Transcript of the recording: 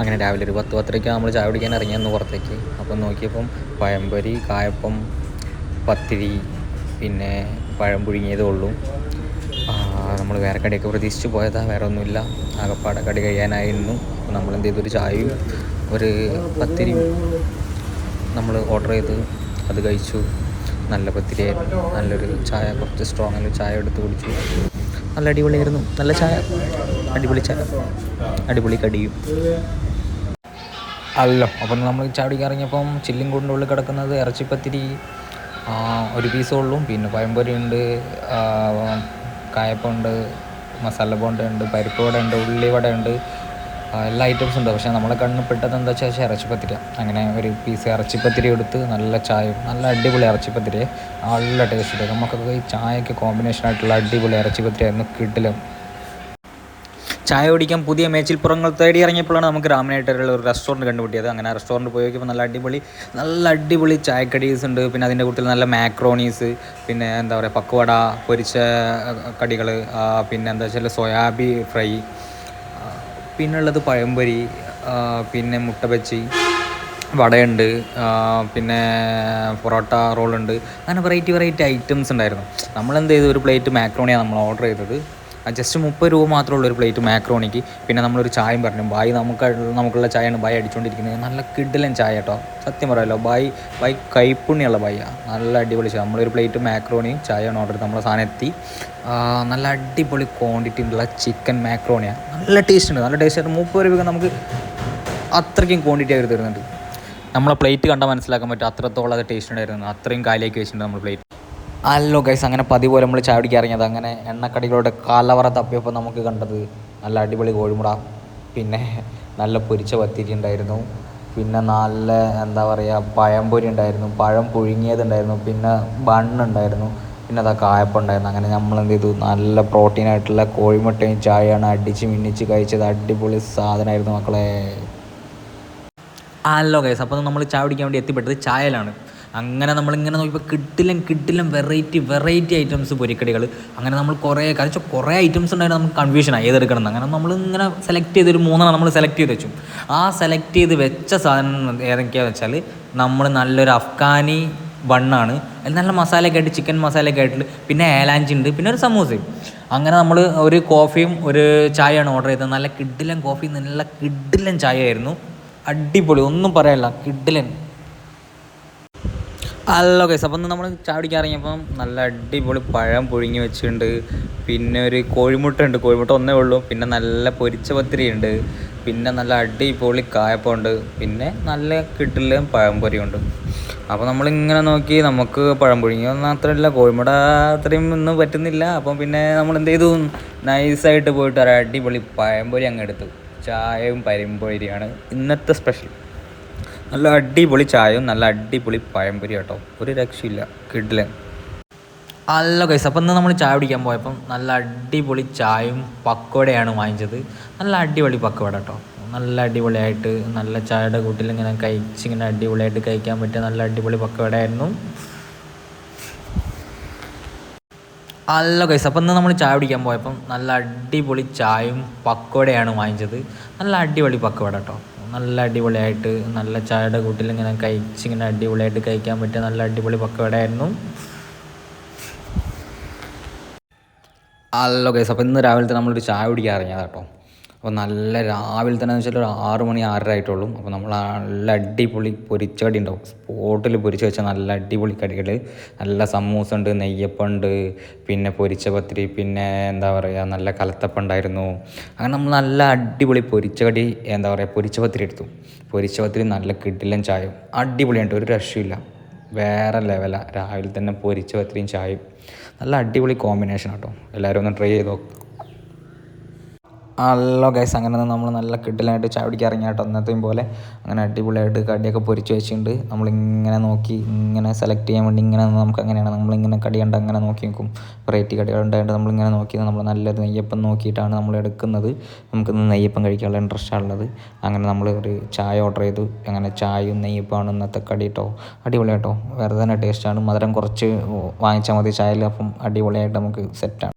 അങ്ങനെ രാവിലെ ഒരു പത്ത് പത്തരയ്ക്ക് നമ്മൾ ചായ കുടിക്കാൻ ഇറങ്ങിയെന്ന് പുറത്തേക്ക്. അപ്പം നോക്കിയപ്പം പഴംപൊരി കായപ്പം പത്തിരി പിന്നെ പഴം പുഴുങ്ങിയതേ ഉള്ളൂ. നമ്മൾ വേറെ കടിയൊക്കെ പ്രതീക്ഷിച്ച് പോയതാണ് വേറെ ഒന്നുമില്ല. ആകപ്പാടെ കടി കഴിയാനായിരുന്നു. അപ്പോൾ നമ്മൾ എന്ത് ചെയ്തു? ഒരു ചായയും ഒരു പത്തിരിയും നമ്മൾ ഓർഡർ ചെയ്ത് അത് കഴിച്ചു. നല്ല പത്തിരിയായിരുന്നു. നല്ലൊരു ചായ കുറച്ച് സ്ട്രോങ് ആയ ചായ എടുത്ത് കുടിച്ചു. നല്ല അടിപൊളിയായിരുന്നു. നല്ല ചായ. അടിപൊളി ചായ അടിപൊളി കടിയും. അല്ലോ അപ്പം നമ്മൾ ചാടിക്ക് ഇറങ്ങിയപ്പം ചില്ലും കൂടിന്റെ ഉള്ളിൽ കിടക്കുന്നത് ഇറച്ചിപ്പത്തിരി ഒരു പീസേ ഉള്ളൂ. പിന്നെ പഴംപൊരി ഉണ്ട് കായപ്പുണ്ട് മസാല ബോണ്ട ഉണ്ട് പരിപ്പ് വട ഉണ്ട് ഉള്ളിവട ഉണ്ട് എല്ലാ ഐറ്റംസും ഉണ്ട്. പക്ഷേ നമ്മളെ കണ്ണ് പെട്ടത് എന്താ വെച്ചാൽ ഇറച്ചിപ്പത്തിരി അങ്ങനെ ഒരു പീസ് ഇറച്ചിപ്പത്തിരി എടുത്ത് നല്ല ചായയും നല്ല അടിപൊളി ഇറച്ചിപ്പത്തിരി നല്ല ടേസ്റ്റ് നമുക്കൊക്കെ ഈ ചായയ്ക്ക് കോമ്പിനേഷൻ ആയിട്ടുള്ള അടിപൊളി ഇറച്ചിപ്പത്തിരി ആയിരുന്നു കിട്ടിലും ചായ കുടിക്കാൻ പുതിയ മേച്ചിൽപ്പുറങ്ങൾ തേടി ഇറങ്ങിയപ്പോഴാണ് നമുക്ക് രാമനായിട്ടുള്ള ഒരു റെസ്റ്റോറന്റ് കണ്ടുപിടിയത് അങ്ങനെ റെസ്റ്റോറന്റ് പോയി നോക്കിയപ്പോൾ നല്ല അടിപൊളി നല്ല അടിപൊളി ചായക്കടീസ് ഉണ്ട്. പിന്നെ അതിന്റെ കൂട്ടത്തിൽ നല്ല മാക്രോണീസ് പിന്നെ എന്താ പറയുക പക്കുവട പൊരിച്ച കടികൾ പിന്നെ എന്താ വെച്ചാൽ സോയാബി ഫ്രൈ പിന്നുള്ളത് പഴംപൊരി പിന്നെ മുട്ട ബജി വടയുണ്ട് പിന്നെ പൊറോട്ട റോളുണ്ട് അങ്ങനെ വെറൈറ്റി വെറൈറ്റി ഐറ്റംസ് ഉണ്ടായിരുന്നു. നമ്മളെന്ത് ചെയ്തു? ഒരു പ്ലേറ്റ് മാക്രോണിയാണ് നമ്മൾ ഓർഡർ ചെയ്തത്. ജസ്റ്റ് മുപ്പത് രൂപ മാത്രമുള്ള ഒരു പ്ലേറ്റ് മാക്രോണിക്ക് പിന്നെ നമ്മളൊരു ചായയും പറഞ്ഞു ബായി നമുക്ക് നമുക്കുള്ള ചായയാണ് ബായി അടിച്ചുകൊണ്ടിരിക്കുന്നത് നല്ല കിഡിലൻ ചായ കേട്ടോ. സത്യം പറയാമല്ലോ ബായി ബായി കൈപ്പുണ്യുള്ള ബായിയാണ് നല്ല അടിപൊളി ചായ. നമ്മളൊരു പ്ലേറ്റ് മാക്രോണിയും ചായയാണ് ഓർഡർ ചെയ്തത്. നമ്മളെ സാധനം എത്തി. നല്ല അടിപൊളി ക്വാണ്ടിറ്റി ഉള്ള ചിക്കൻ മാക്രോണിയാണ് നല്ല ടേസ്റ്റ് ഉണ്ട്. നല്ല ടേസ്റ്റ് ആയിട്ട് മുപ്പത് രൂപയ്ക്ക് നമുക്ക് അത്രയ്ക്കും ക്വാണ്ടിറ്റി അവർ തരുന്നുണ്ട്. നമ്മളെ പ്ലേറ്റ് കണ്ടാൽ മനസ്സിലാക്കാൻ പറ്റും അത്രത്തോളം അത് ടേസ്റ്റ് ഉണ്ടായിരുന്നു. അത്രയും കാലിയാക്കി വെച്ചിട്ടുണ്ട് നമ്മൾ പ്ലേറ്റ് അല്ലോ ഗൈസ് അങ്ങനെ പതിപോലെ നമ്മൾ ചായ ഇറങ്ങിയത്. അങ്ങനെ എണ്ണക്കടികളുടെ കാലവറ തപ്പിയപ്പോൾ നമുക്ക് കണ്ടത് നല്ല അടിപൊളി കോഴിമുട പിന്നെ നല്ല പൊരിച്ച പത്തിരി ഉണ്ടായിരുന്നു. പിന്നെ നല്ല എന്താ പറയുക പഴംപൊരി ഉണ്ടായിരുന്നു. പഴം പുഴുങ്ങിയതുണ്ടായിരുന്നു പിന്നെ ബണ്ണുണ്ടായിരുന്നു പിന്നെ അതാ കായപ്പം ഉണ്ടായിരുന്നു. അങ്ങനെ നമ്മൾ എന്ത് ചെയ്തു? നല്ല പ്രോട്ടീൻ ആയിട്ടുള്ള കോഴിമുട്ടയും ചായയാണ് അടിച്ച് മിന്നിച്ച് കഴിച്ചത്. അടിപൊളി സാധനമായിരുന്നു മക്കളെ. ഹലോ ഗൈസ് അപ്പോൾ നമ്മൾ ചായ വേണ്ടി എത്തിപ്പെട്ടത് ചായയിലാണ്. അങ്ങനെ നമ്മളിങ്ങനെ നോക്കിയപ്പോൾ കിട്ടിലും കിട്ടിലും വെറൈറ്റി വെറൈറ്റി ഐറ്റംസ് പൊരിക്കടികൾ. അങ്ങനെ നമ്മൾ കുറേ കഴിച്ച കുറേ ഐറ്റംസ് ഉണ്ടായിരുന്നു നമുക്ക് കൺഫ്യൂഷനായി ഏതെടുക്കണം? അങ്ങനെ നമ്മളിങ്ങനെ സെലക്ട് ചെയ്തൊരു മൂന്നെണ്ണം നമ്മൾ സെലക്ട് ചെയ്ത് വെച്ചു. ആ സെലക്ട് ചെയ്ത് വെച്ച സാധനം ഏതൊക്കെയാണെന്ന് വെച്ചാൽ നമ്മൾ നല്ലൊരു അഫ്ഗാനി ബണ്ണാണ് അതിൽ നല്ല മസാലയൊക്കെ ആയിട്ട് ചിക്കൻ മസാലയൊക്കെ ആയിട്ട് പിന്നെ ഏലാഞ്ചി ഉണ്ട്. പിന്നെ ഒരു സമൂസയും. അങ്ങനെ നമ്മൾ ഒരു കോഫിയും ഒരു ചായയാണ് ഓർഡർ ചെയ്തത്. നല്ല കിഡിലൻ കോഫിയും നല്ല കിഡിലൻ ചായ ആയിരുന്നു അടിപൊളി. ഒന്നും പറയാനില്ല. കിഡിലൻ ഹലോ ഓക്കെ അപ്പം നമ്മൾ ചാടിക്കാൻ ഇറങ്ങിയപ്പം നല്ല അടിപൊളി പഴം പുഴുങ്ങി വെച്ചിട്ടുണ്ട്. പിന്നെ ഒരു കോഴിമുട്ട ഉണ്ട് കോഴിമുട്ട ഒന്നേ ഉള്ളൂ. പിന്നെ നല്ല പൊരിച്ച പത്തിരി ഉണ്ട്. പിന്നെ നല്ല അടിപൊളി കായപ്പമുണ്ട് പിന്നെ നല്ല കിട്ടില്ല പഴംപൊരിയുണ്ട് അപ്പോൾ നമ്മളിങ്ങനെ നോക്കി നമുക്ക് പഴം പുഴുങ്ങി ഒന്നും കോഴിമുട അത്രയും ഒന്നും പറ്റുന്നില്ല. അപ്പം പിന്നെ നമ്മൾ എന്ത് ചെയ്തു നൈസായിട്ട് പോയിട്ട് ഒരു അടിപൊളി പഴംപൊരി അങ്ങ് എടുത്തു. ചായയും പരിമ്പൊരിയാണ് ഇന്നത്തെ സ്പെഷ്യൽ നല്ല അടിപൊളി ചായയും നല്ല അടിപൊളി പഴംപൊരി കേട്ടോ. ഒരു രക്ഷയില്ല. കിഡിലൻ അല്ല കൈസ് അപ്പം ഇന്ന് നമ്മൾ ചായ കുടിക്കാൻ പോയപ്പം നല്ല അടിപൊളി ചായയും പക്കോടയാണ് വാങ്ങിച്ചത്. നല്ല അടിപൊളി പക്കോട കേട്ടോ. നല്ല അടിപൊളിയായിട്ട് നല്ല ചായയുടെ കൂട്ടിൽ ഇങ്ങനെ കഴിച്ച് ഇങ്ങനെ അടിപൊളിയായിട്ട് കഴിക്കാൻ പറ്റിയ നല്ല അടിപൊളി പക്കോടയായിരുന്നു. അല്ല കൈസ് അപ്പം ഇന്ന് നമ്മൾ ചായ കുടിക്കാൻ പോയപ്പം നല്ല അടിപൊളി ചായയും പക്കോടയാണ് വാങ്ങിച്ചത്. നല്ല അടിപൊളി പക്കോട കേട്ടോ. നല്ല അടിപൊളിയായിട്ട് നല്ല ചായയുടെ കൂട്ടിൽ ഇങ്ങനെ കഴിച്ച് ഇങ്ങനെ അടിപൊളിയായിട്ട് കഴിക്കാൻ പറ്റിയ നല്ല അടിപൊളി പക്കോടയായിരുന്നു അല്ലോ കേസ് അപ്പോൾ ഇന്ന് രാവിലത്തെ നമ്മളൊരു ചായ കുടിക്കാൻ ഇറങ്ങിയതാണ് കേട്ടോ അപ്പോൾ നല്ല രാവിലെ തന്നെ വെച്ചാൽ ഒരു ആറ് മണി ആറര ആയിട്ടുള്ളൂ. അപ്പോൾ നമ്മൾ നല്ല അടിപൊളി പൊരിച്ചടി ഉണ്ടാവും. സ്പോട്ടിൽ പൊരിച്ച് വെച്ചാൽ നല്ല അടിപൊളി കടികൾ. നല്ല സമൂസ ഉണ്ട് നെയ്യപ്പം ഉണ്ട് പിന്നെ പൊരിച്ച പത്തിരി പിന്നെ എന്താ പറയുക നല്ല കലത്തപ്പം ഉണ്ടായിരുന്നു. അങ്ങനെ നമ്മൾ നല്ല അടിപൊളി പൊരിച്ച കടി എന്താ പറയുക പൊരിച്ച പത്തിരി എടുത്തു. പൊരിച്ച പത്തിരി നല്ല കിടിലൻ ചായയും. അടിപൊളിയുണ്ട് ഒരു രക്ഷയില്ല വേറെ ലെവലാണ് രാവിലെ തന്നെ പൊരിച്ച പത്തിരിയും ചായയും. നല്ല അടിപൊളി കോമ്പിനേഷൻ കേട്ടോ എല്ലാവരും ഒന്ന് ട്രൈ ചെയ്ത് നോക്കും. ഹലോ ഗൈസ് അങ്ങനെ നമ്മൾ നല്ല കിട്ടലായിട്ട് ചാവടിക്ക് ഇറങ്ങി കേട്ടോ. അന്നത്തെയും പോലെ അങ്ങനെ അടിപൊളിയായിട്ട് കടിയൊക്കെ പൊരിച്ച് വെച്ചിട്ടുണ്ട്. നമ്മളിങ്ങനെ നോക്കി ഇങ്ങനെ സെലക്ട് ചെയ്യാൻ വേണ്ടി ഇങ്ങനെ നമുക്ക് അങ്ങനെയാണ്. നമ്മളിങ്ങനെ കടി കണ്ട് അങ്ങനെ നോക്കി നിൽക്കും. വെറൈറ്റി കടികൾ ഉണ്ടായിട്ട് നമ്മളിങ്ങനെ നോക്കി നമ്മൾ നല്ലൊരു നെയ്യപ്പം നോക്കിയിട്ടാണ് നമ്മൾ എടുക്കുന്നത്. നമുക്ക് നെയ്യപ്പം കഴിക്കാനുള്ള ഇൻട്രസ്റ്റ് ഉള്ളത്. അങ്ങനെ നമ്മൾ ഒരു ചായ ഓർഡർ ചെയ്തു. അങ്ങനെ ചായയും നെയ്യപ്പമാണ് ഇന്നത്തെ കടി കേട്ടോ അടിപൊളി കേട്ടോ വേറെ തന്നെ ടേസ്റ്റാണ് മധുരം കുറച്ച് വാങ്ങിച്ചാൽ മതി. ചായയിൽ അപ്പം അടിപൊളിയായിട്ട് നമുക്ക് സെറ്റാണ്